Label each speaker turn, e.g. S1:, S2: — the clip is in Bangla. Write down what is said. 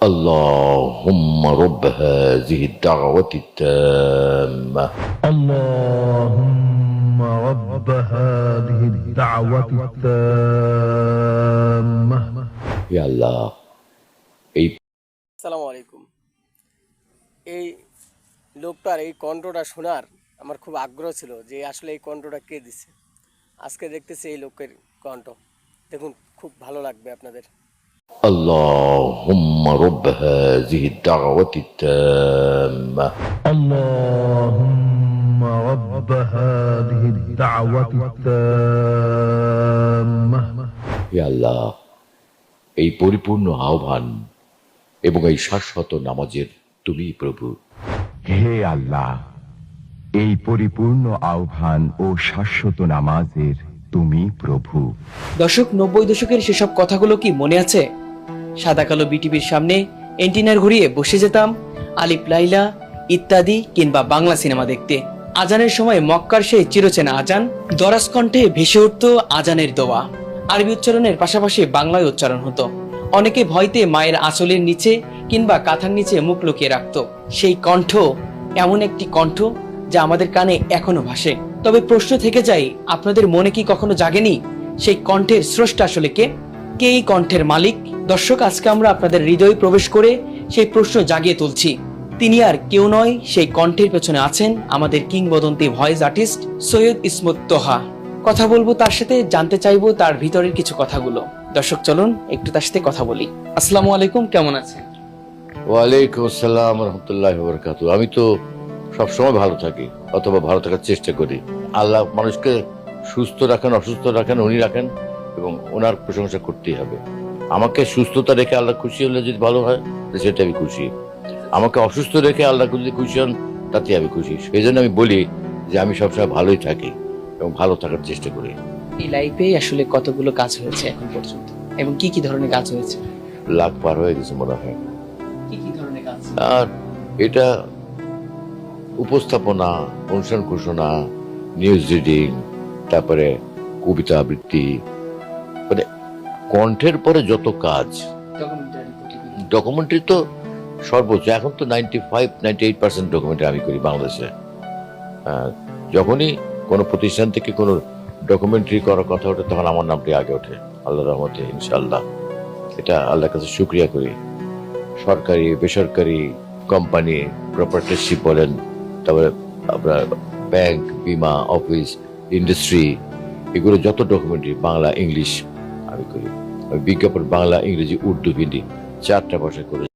S1: اللهم رب هذه الدعوة التامة
S2: اللهم رب هذه الدعوة التامة
S1: يا الله এই
S3: আসসালামু আলাইকুম এই লোকটার এই কণ্ঠটা শোনার আমার খুব আগ্রহ ছিল যে আসলে এই কণ্ঠটা কে দিছে আজকে দেখতেছি এই লোকের কণ্ঠ দেখুন খুব ভালো লাগবে আপনাদের
S1: اللهم رب هذه الدعوة التامة
S2: اللهم رب هذه الدعوة التامة
S1: ইয়া আল্লাহ এই পরিপূর্ণ আহ্বান এবং এই শাশ্বত নামাজের তুমি প্রভু
S4: হে আল্লাহ এই পরিপূর্ণ আহ্বান ও শাশ্বত নামাজের তুমি প্রভু
S5: দশক নব্বই দশকের সেসব কথাগুলো কি মনে আছে সাদা কালো বিটিভির সামনে এন্টিনার ঘুরিয়ে বসে যেতাম আলিপ লাইলা ইত্যাদি কিংবা বাংলা সিনেমা দেখতে। আজানের সময় মক্কার সেই চিরচেনা আজান দরাজ কণ্ঠে ভেসে উঠত আজানের দোয়া। আরবি উচ্চারণের পাশাপাশি বাংলায় উচ্চারণ হতো। অনেকে ভয়তে মায়ের আঁচলের নিচে কিংবা কাঁথার নিচে মুখ লুকিয়ে রাখত। সেই কণ্ঠ এমন একটি কণ্ঠ যা আমাদের কানে এখনও ভাসে। তবে প্রশ্ন থেকে যায়, আপনাদের মনে কি কখনো জাগেনি? সেই কণ্ঠের স্রষ্টা আসলে কে? কে এই কণ্ঠের মালিক? দর্শক, আজকে আমরা আপনাদের হৃদয়ে প্রবেশ করে সেই প্রশ্ন জাগিয়ে তুলছি। তিনি আর কেউ নয়, সেই কণ্ঠের পেছনে আছেন আমাদের কিংবদন্তি ভয়েস আর্টিস্ট সৈয়দ ইসমত তোহা। কথা বলব তার সাথে, জানতে চাইব তার ভিতরের কিছু কথাগুলো। দর্শক, চলুন একটু তার সাথে কথা বলি। আসসালামু আলাইকুম, কেমন আছেন?
S1: ওয়ালাইকুম আসসালাম রহমতুল্লাহ বরকাত। আমি তো সবসময় ভালো থাকি, অথবা ভালো থাকার চেষ্টা করি। আল্লাহ মানুষকে সুস্থ রাখেন, অসুস্থ রাখেন, উনি রাখেন এবং ওনার প্রশংসা করতেই হবে। আমাকে সুস্থতা রেখে আল্লাহ খুশি হলে যদি ভালো হয় সেটা আমি খুশি। আমাকে অসুস্থ রেখে আল্লাহ যদি খুশি হন তাতে আমি খুশি। সেই জন্য আমি বলি যে আমি সবসময় ভালোই থাকি এবং ভালো থাকার চেষ্টা করি।
S5: এই লাইফে আসলে কতগুলো কাজ হয়েছে এখন পর্যন্ত? এবং কি কি ধরনের কাজ হয়েছে?
S1: লাখ পার হয়ে গেছে মনে হয়।
S5: কি কি ধরনের কাজ?
S1: আর এটা উপস্থাপনা অনুষ্ঠান ঘোষণা নিউজ রিডিং তারপরে কবিতা আবৃত্তি মানে কণ্ঠের পরে যত কাজ
S5: ডকুমেন্টারি
S1: তো সর্বোচ্চ, এখন তো ninety five ninety eight percent documentary আমি করি বাংলাদেশে। যখনই কোনো প্রতিষ্ঠান থেকে কোনো ডকুমেন্টারি করার কথা ওঠে, তখন আমার নামটি আগে ওঠে আল্লাহ রহমতে ইনশাল্লাহ এটা আল্লাহর কাছে শুক্রিয়া করি। সরকারি, বেসরকারি কোম্পানি প্রপার্টিশিপ বলেন, তারপরে আপনার ব্যাংক বিমা অফিস ইন্ডাস্ট্রি এগুলো যত ডকুমেন্টারি বাংলা, ইংলিশ আমি করি। আমি বিজ্ঞাপন বাংলা ইংরেজি উর্দু হিন্দি চারটা ভাষা করে